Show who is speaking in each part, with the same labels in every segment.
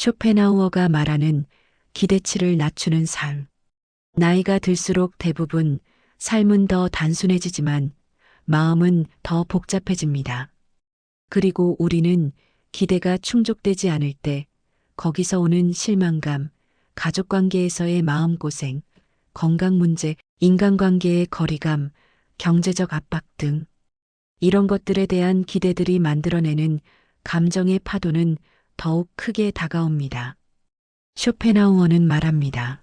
Speaker 1: 쇼펜하우어가 말하는 기대치를 낮추는 삶. 나이가 들수록 대부분 삶은 더 단순해지지만 마음은 더 복잡해집니다. 그리고 우리는 기대가 충족되지 않을 때 거기서 오는 실망감, 가족 관계에서의 마음고생, 건강 문제, 인간관계의 거리감, 경제적 압박 등 이런 것들에 대한 기대들이 만들어내는 감정의 파도는 더욱 크게 다가옵니다. 쇼펜하우어는 말합니다.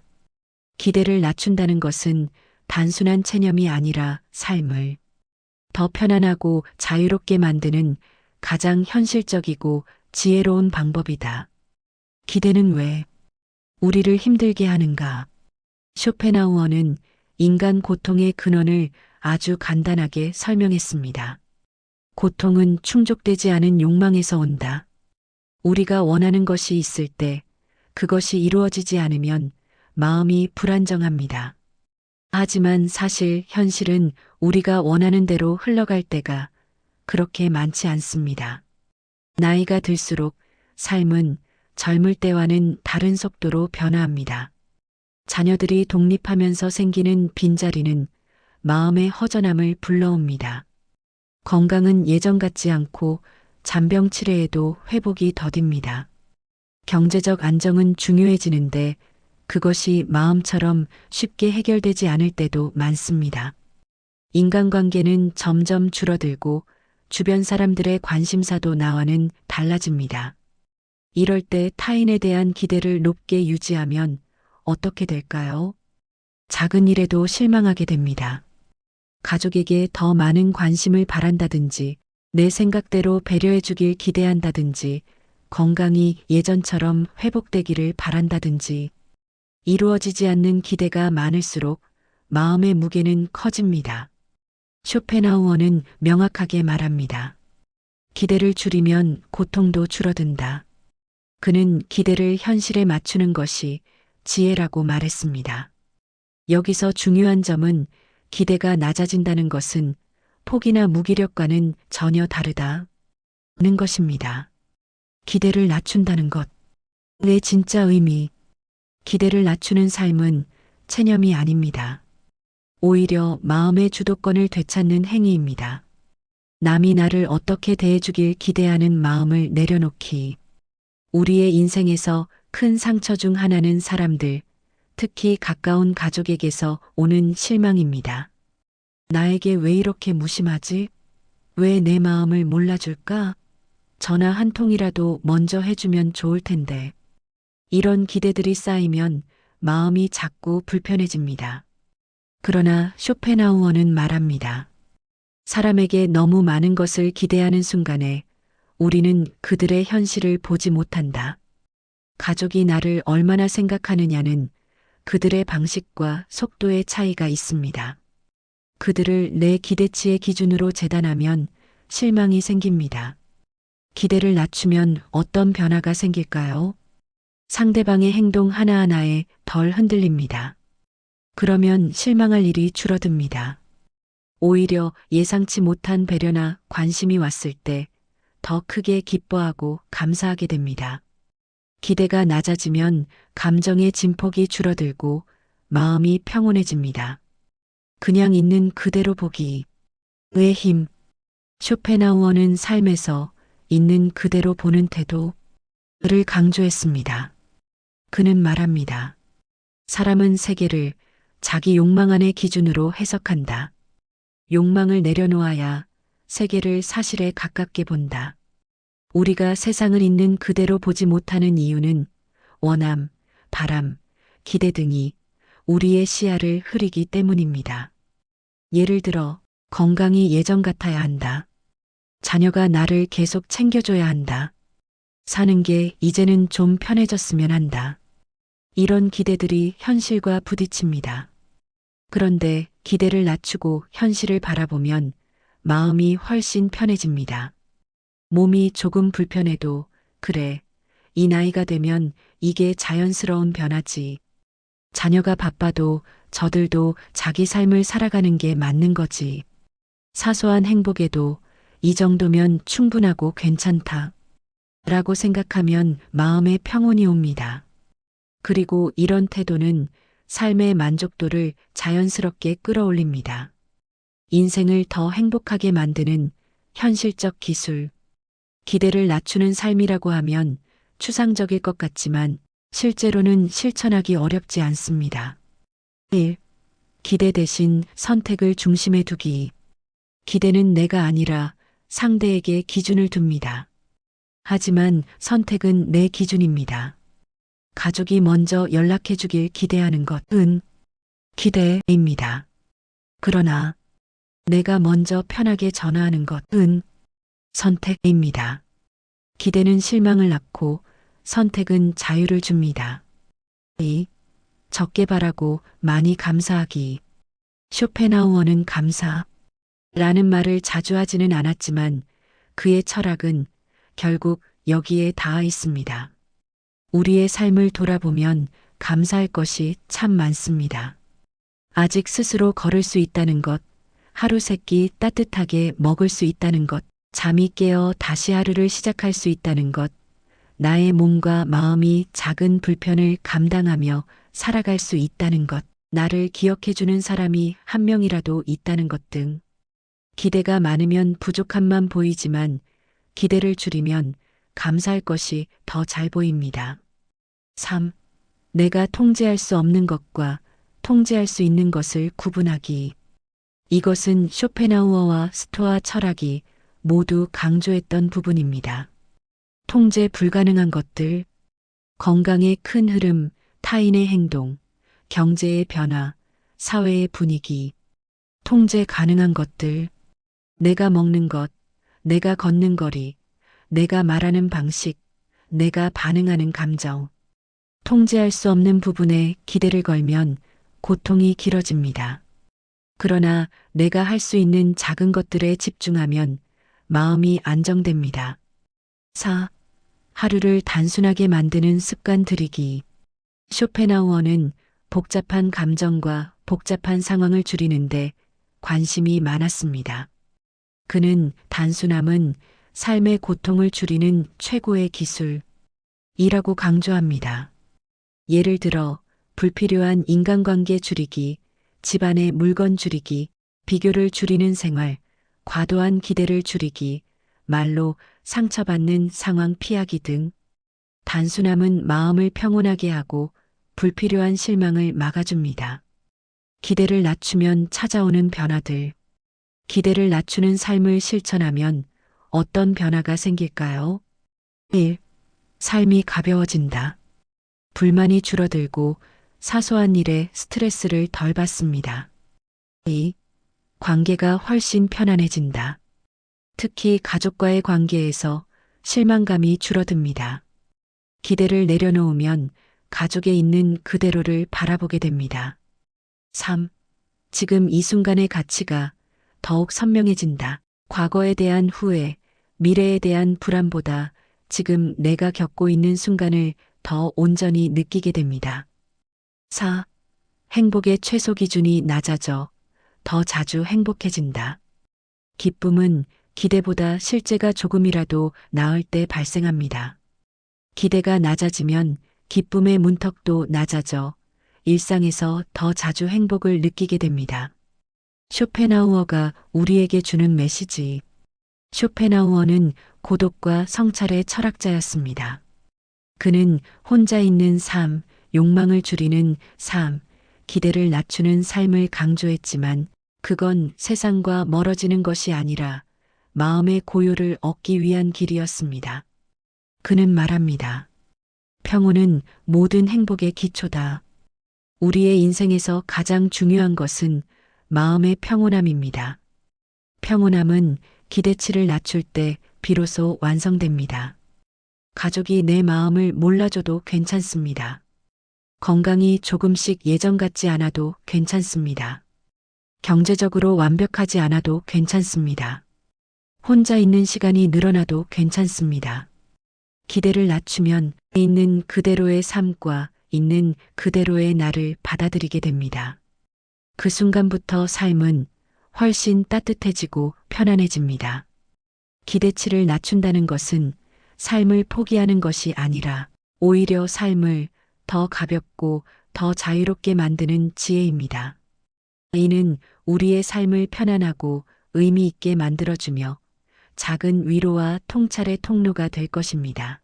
Speaker 1: 기대를 낮춘다는 것은 단순한 체념이 아니라 삶을 더 편안하고 자유롭게 만드는 가장 현실적이고 지혜로운 방법이다. 기대는 왜 우리를 힘들게 하는가? 쇼펜하우어는 인간 고통의 근원을 아주 간단하게 설명했습니다. 고통은 충족되지 않은 욕망에서 온다. 우리가 원하는 것이 있을 때 그것이 이루어지지 않으면 마음이 불안정합니다. 하지만 사실 현실은 우리가 원하는 대로 흘러갈 때가 그렇게 많지 않습니다. 나이가 들수록 삶은 젊을 때와는 다른 속도로 변화합니다. 자녀들이 독립하면서 생기는 빈자리는 마음의 허전함을 불러옵니다. 건강은 예전 같지 않고 잔병 치레에도 회복이 더딥니다. 경제적 안정은 중요해지는데 그것이 마음처럼 쉽게 해결되지 않을 때도 많습니다. 인간관계는 점점 줄어들고 주변 사람들의 관심사도 나와는 달라집니다. 이럴 때 타인에 대한 기대를 높게 유지하면 어떻게 될까요? 작은 일에도 실망하게 됩니다. 가족에게 더 많은 관심을 바란다든지 내 생각대로 배려해 주길 기대한다든지 건강이 예전처럼 회복되기를 바란다든지 이루어지지 않는 기대가 많을수록 마음의 무게는 커집니다. 쇼펜하우어는 명확하게 말합니다. 기대를 줄이면 고통도 줄어든다. 그는 기대를 현실에 맞추는 것이 지혜라고 말했습니다. 여기서 중요한 점은 기대가 낮아진다는 것은 폭이나 무기력과는 전혀 다르다 는 것입니다. 기대를 낮춘다는 것. 내 진짜 의미. 기대를 낮추는 삶은 체념이 아닙니다. 오히려 마음의 주도권을 되찾는 행위입니다. 남이 나를 어떻게 대해주길 기대하는 마음을 내려놓기. 우리의 인생에서 큰 상처 중 하나는 사람들, 특히 가까운 가족에게서 오는 실망입니다. 나에게 왜 이렇게 무심하지? 왜 내 마음을 몰라줄까? 전화 한 통이라도 먼저 해주면 좋을 텐데. 이런 기대들이 쌓이면 마음이 자꾸 불편해집니다. 그러나 쇼펜하우어는 말합니다. 사람에게 너무 많은 것을 기대하는 순간에 우리는 그들의 현실을 보지 못한다. 가족이 나를 얼마나 생각하느냐는 그들의 방식과 속도의 차이가 있습니다. 그들을 내 기대치의 기준으로 재단하면 실망이 생깁니다. 기대를 낮추면 어떤 변화가 생길까요? 상대방의 행동 하나하나에 덜 흔들립니다. 그러면 실망할 일이 줄어듭니다. 오히려 예상치 못한 배려나 관심이 왔을 때 더 크게 기뻐하고 감사하게 됩니다. 기대가 낮아지면 감정의 진폭이 줄어들고 마음이 평온해집니다. 그냥 있는 그대로 보기. 의 힘. 쇼펜하우어는 삶에서 있는 그대로 보는 태도를 강조했습니다. 그는 말합니다. 사람은 세계를 자기 욕망 안의 기준으로 해석한다. 욕망을 내려놓아야 세계를 사실에 가깝게 본다. 우리가 세상을 있는 그대로 보지 못하는 이유는 원함, 바람, 기대 등이 우리의 시야를 흐리기 때문입니다. 예를 들어, 건강이 예전 같아야 한다. 자녀가 나를 계속 챙겨줘야 한다. 사는 게 이제는 좀 편해졌으면 한다. 이런 기대들이 현실과 부딪힙니다. 그런데 기대를 낮추고 현실을 바라보면 마음이 훨씬 편해집니다. 몸이 조금 불편해도 그래, 이 나이가 되면 이게 자연스러운 변화지. 자녀가 바빠도 저들도 자기 삶을 살아가는 게 맞는 거지. 사소한 행복에도 이 정도면 충분하고 괜찮다. 라고 생각하면 마음에 평온이 옵니다. 그리고 이런 태도는 삶의 만족도를 자연스럽게 끌어올립니다. 인생을 더 행복하게 만드는 현실적 기술. 기대를 낮추는 삶이라고 하면 추상적일 것 같지만 실제로는 실천하기 어렵지 않습니다. 1. 기대 대신 선택을 중심에 두기. 기대는 내가 아니라 상대에게 기준을 둡니다. 하지만 선택은 내 기준입니다. 가족이 먼저 연락해 주길 기대하는 것은 기대입니다. 그러나 내가 먼저 편하게 전화하는 것은 선택입니다. 기대는 실망을 낳고 선택은 자유를 줍니다. 2. 적게 바라고 많이 감사하기. 쇼펜하우어는 감사. 라는 말을 자주 하지는 않았지만 그의 철학은 결국 여기에 닿아 있습니다. 우리의 삶을 돌아보면 감사할 것이 참 많습니다. 아직 스스로 걸을 수 있다는 것, 하루 세끼 따뜻하게 먹을 수 있다는 것, 잠이 깨어 다시 하루를 시작할 수 있다는 것, 나의 몸과 마음이 작은 불편을 감당하며 살아갈 수 있다는 것, 나를 기억해주는 사람이 한 명이라도 있다는 것 등. 기대가 많으면 부족함만 보이지만 기대를 줄이면 감사할 것이 더 잘 보입니다. 3. 내가 통제할 수 없는 것과 통제할 수 있는 것을 구분하기. 이것은 쇼펜하우어와 스토아 철학이 모두 강조했던 부분입니다. 통제 불가능한 것들, 건강의 큰 흐름, 타인의 행동, 경제의 변화, 사회의 분위기, 통제 가능한 것들, 내가 먹는 것, 내가 걷는 거리, 내가 말하는 방식, 내가 반응하는 감정. 통제할 수 없는 부분에 기대를 걸면 고통이 길어집니다. 그러나 내가 할 수 있는 작은 것들에 집중하면 마음이 안정됩니다. 4. 하루를 단순하게 만드는 습관 들이기. 쇼펜하우어는 복잡한 감정과 복잡한 상황을 줄이는데 관심이 많았습니다. 그는 단순함은 삶의 고통을 줄이는 최고의 기술이라고 강조합니다. 예를 들어 불필요한 인간관계 줄이기, 집안의 물건 줄이기, 비교를 줄이는 생활, 과도한 기대를 줄이기, 말로 상처받는 상황 피하기 등 단순함은 마음을 평온하게 하고 불필요한 실망을 막아줍니다. 기대를 낮추면 찾아오는 변화들. 기대를 낮추는 삶을 실천하면 어떤 변화가 생길까요? 1. 삶이 가벼워진다. 불만이 줄어들고 사소한 일에 스트레스를 덜 받습니다. 2. 관계가 훨씬 편안해진다. 특히 가족과의 관계에서 실망감이 줄어듭니다. 기대를 내려놓으면 가족에 있는 그대로를 바라보게 됩니다. 3. 지금 이 순간의 가치가 더욱 선명해진다. 과거에 대한 후회, 미래에 대한 불안보다 지금 내가 겪고 있는 순간을 더 온전히 느끼게 됩니다. 4. 행복의 최소 기준이 낮아져 더 자주 행복해진다. 기쁨은 기대보다 실제가 조금이라도 나을 때 발생합니다. 기대가 낮아지면 기쁨의 문턱도 낮아져 일상에서 더 자주 행복을 느끼게 됩니다. 쇼펜하우어가 우리에게 주는 메시지. 쇼펜하우어는 고독과 성찰의 철학자였습니다. 그는 혼자 있는 삶, 욕망을 줄이는 삶, 기대를 낮추는 삶을 강조했지만 그건 세상과 멀어지는 것이 아니라 마음의 고요를 얻기 위한 길이었습니다. 그는 말합니다. 평온은 모든 행복의 기초다. 우리의 인생에서 가장 중요한 것은 마음의 평온함입니다. 평온함은 기대치를 낮출 때 비로소 완성됩니다. 가족이 내 마음을 몰라줘도 괜찮습니다. 건강이 조금씩 예전 같지 않아도 괜찮습니다. 경제적으로 완벽하지 않아도 괜찮습니다. 혼자 있는 시간이 늘어나도 괜찮습니다. 기대를 낮추면 있는 그대로의 삶과 있는 그대로의 나를 받아들이게 됩니다. 그 순간부터 삶은 훨씬 따뜻해지고 편안해집니다. 기대치를 낮춘다는 것은 삶을 포기하는 것이 아니라 오히려 삶을 더 가볍고 더 자유롭게 만드는 지혜입니다. 이는 우리의 삶을 편안하고 의미 있게 만들어주며 작은 위로와 통찰의 통로가 될 것입니다.